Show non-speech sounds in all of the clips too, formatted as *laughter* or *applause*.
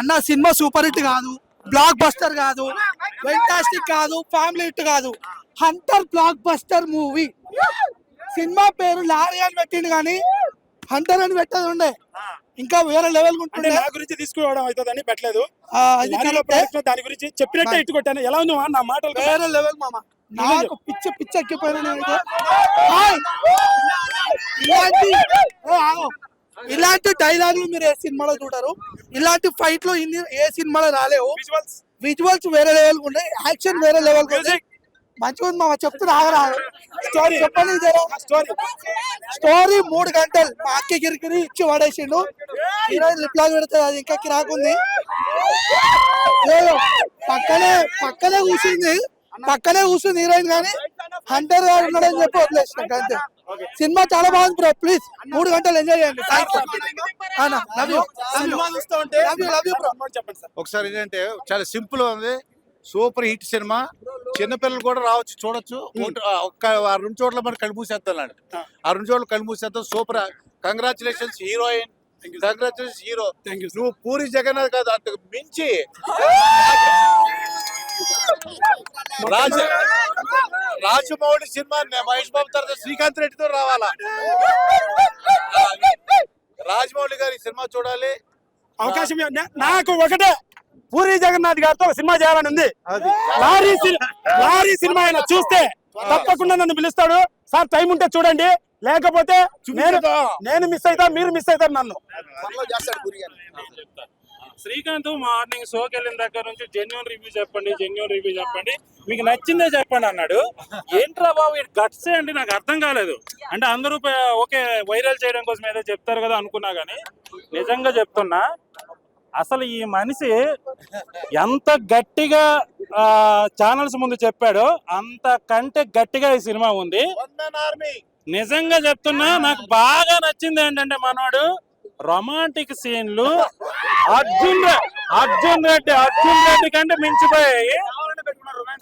అన్న cinema super hit కాదు. Blockbuster కాదు. వెంటాస్టిక్ కాదు. ఫ్యామిలీ హిట్ కాదు. Hunter blockbuster movie cinema పేరు లారీ అని పెట్టిండు కానీ హంటర్ అని పెట్టదు ఉండే. ఇంకా వేరే లెవెల్ ఉంటుండే. నా గురించి తీసుకోవడం అవుతుందని పెట్టలేదు. దాని గురించి చెప్పినట్టే ఇట్టు కొట్టాను ఎలా ఉంది నా మాటలు వేరే లెవెల్ మామ. నాకు పిచ్చ పిచ్చ ఎక్కిపోయినా. ఇలాంటి. ఇలాంటి డైలాగులు మీరు ఏ సినిమాలో చూడరు. ఇలాంటి ఫైట్లో ఇన్ని ఏ సినిమాలో రాలేవు. విజువల్స్ వేరే లెవెల్ ఉండే యాక్షన్ వేరే లెవెల్ మంచిగా ఉంది మామ. చెప్తున్నా ఆగరా స్టోరీ చెప్పండి స్టోరీ స్టోరీ మూడు గంటలు. మా అక్క గిరికిరి ఇచ్చి పడేసిండు హీరోయిన్ లిప్లాగ్ పెడుతుంది. అది ఇంకా కిరాకుంది పక్కనే పక్కనే కూర్చుంది. పక్కనే కూర్చుంది హీరోయిన్ కానీ. హంటర్ గారు ఉన్నాడని చెప్పి వదిలేసినట్టు అంతే. సినిమా చాలా బాగుంది బ్రో ప్లీజ్ మూడు గంటలు ఎంజాయ్ చేయండి. ఒకసారి ఏంటంటే చాలా సింపుల్ ఉంది. Super hit cinema. చిన్నపిల్లలు కూడా రావచ్చు చూడొచ్చు. ఆ ఒక్క ఆ రెండు చోట్ల మరి కళ్ళు మూసేస్తాను ఆ. రెండు చోట్ల కళ్ళు మూసేస్తాం super congratulations heroine congratulations hero thank you నువ్వు పూరి జగన్నాథ్ కాదు అంతకు మించి. రాజ రాజమౌళి సినిమా మహేష్ బాబు తర్వాత శ్రీకాంత్ రెడ్డితో రావాలా? రాజమౌళి గారి సినిమా చూడాలి. అవకాశం నాకు ఒకటే. పూరి జగన్నాథ్ గారితో ఒక సినిమా చేయాలని ఉంది. లారీ లారీ సినిమా ఆయన చూస్తే తప్పకుండా నన్ను పిలుస్తాడు. సార్ టైం ఉంటే చూడండి. లేకపోతే నేను నేను మిస్ అవుతా మీరు మిస్ అవుతారు నన్ను. శ్రీకాంత్ మార్నింగ్ షోకి వెళ్ళిన దగ్గర నుంచి జెన్యున్ రివ్యూ చెప్పండి జెన్యున్ రివ్యూ చెప్పండి. మీకు నచ్చిందే చెప్పండి అన్నాడు. ఏంట్రా బాబు ఇది గట్స్ అంటే నాకు అర్థం కాలేదు. అంటే అందరూ ఓకే వైరల్ చేయడం కోసం ఏదో చెప్తారు కదా అనుకున్నా కానీ నిజంగా చెప్తున్నా అసలు ఈ మనిషి ఎంత గట్టిగా ఛానల్స్ ముందు చెప్పాడో అంత కంటే గట్టిగా ఈ సినిమా ఉంది. నిజంగా చెప్తున్నా నాకు బాగా నచ్చింది ఏంటంటే మనోడు రొమాంటిక్ సీన్లు అర్జున్ అర్జున్ రెడ్డి అర్జున్ రెడ్డి కంటే మించిపోయాయి.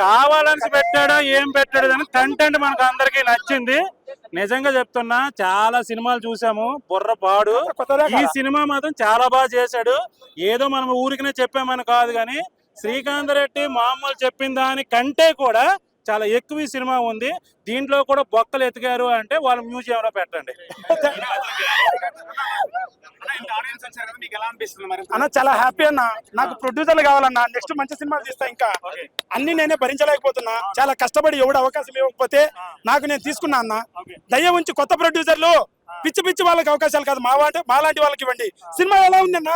కావాలని పెట్టాడో ఏం పెట్టాడో అని కంటెంట్ మనకు అందరికీ నచ్చింది. నిజంగా చెప్తున్నా చాలా సినిమాలు చూసాము బుర్ర పాడు. ఈ సినిమా మాత్రం చాలా బాగా చేశాడు. ఏదో మనం ఊరికనే చెప్పామని కాదు కానీ శ్రీకాంత్ రెడ్డి మామూలు చెప్పిన దాని కంటే కూడా చాలా ఎక్కువ ఈ సినిమా ఉంది. దీంట్లో కూడా బొక్కలు ఎతికారు అంటే వాళ్ళు మ్యూజియంలో పెట్టండి. *laughs* అన్న చాలా హ్యాపీ అన్న. నాకు ప్రొడ్యూసర్లు కావాలన్నా. నెక్స్ట్ మంచి సినిమాలు తీస్తా ఇంకా. అన్ని నేనే భరించలేకపోతున్నా. చాలా కష్టపడి ఎవడు అవకాశం ఇవ్వకపోతే నాకు నేను తీసుకున్నా అన్న. దయ ఉంచి కొత్త ప్రొడ్యూసర్లు పిచ్చి పిచ్చి వాళ్ళకి అవకాశాలు కాదు. మా వాటి మాలాంటి వాళ్ళకి ఇవ్వండి. సినిమా ఎలా ఉందన్న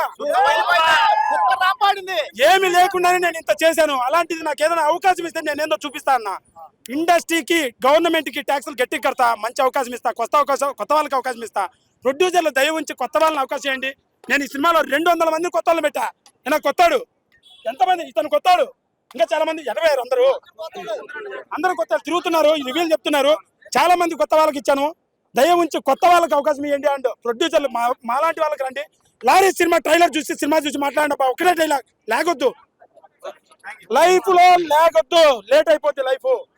ఏమి లేకుండానే నేను ఇంత చేశాను. అలాంటిది నాకు ఏదైనా అవకాశం ఇస్తే నేను ఏందో చూపిస్తా అన్న. ఇండస్ట్రీకి గవర్నమెంట్కి ట్యాక్సులు గట్టి కడతా. మంచి అవకాశం ఇస్తా. కొత్త అవకాశం కొత్త వాళ్ళకి అవకాశం ఇస్తా. ప్రొడ్యూసర్లు దయ ఉంచి కొత్త వాళ్ళని అవకాశం ఇవ్వండి. నేను ఈ సినిమాలో రెండు వందల మంది కొత్త వాళ్ళు పెట్టా. నేను కొత్తాడు. ఎంతమంది? ఇతను కొత్తాడు. ఇంకా చాలా మంది ఎనభైరు అందరూ అందరూ కొత్త తిరుగుతున్నారు రివ్యూలు చెప్తున్నారు. చాలా మంది కొత్త వాళ్ళకి ఇచ్చాను. దయ ఉంచి కొత్త వాళ్ళకి అవకాశం ఇవ్వండి అండ్ ప్రొడ్యూసర్లు మా మాలాంటి వాళ్ళకి రండి. లారీ సినిమా ట్రైలర్ చూసి సినిమా చూసి మాట్లాడండి ఒకటే డైలాగ్ లేకొద్దు లైఫ్లో లేకొద్దు లేట్ అయిపోద్ది లైఫ్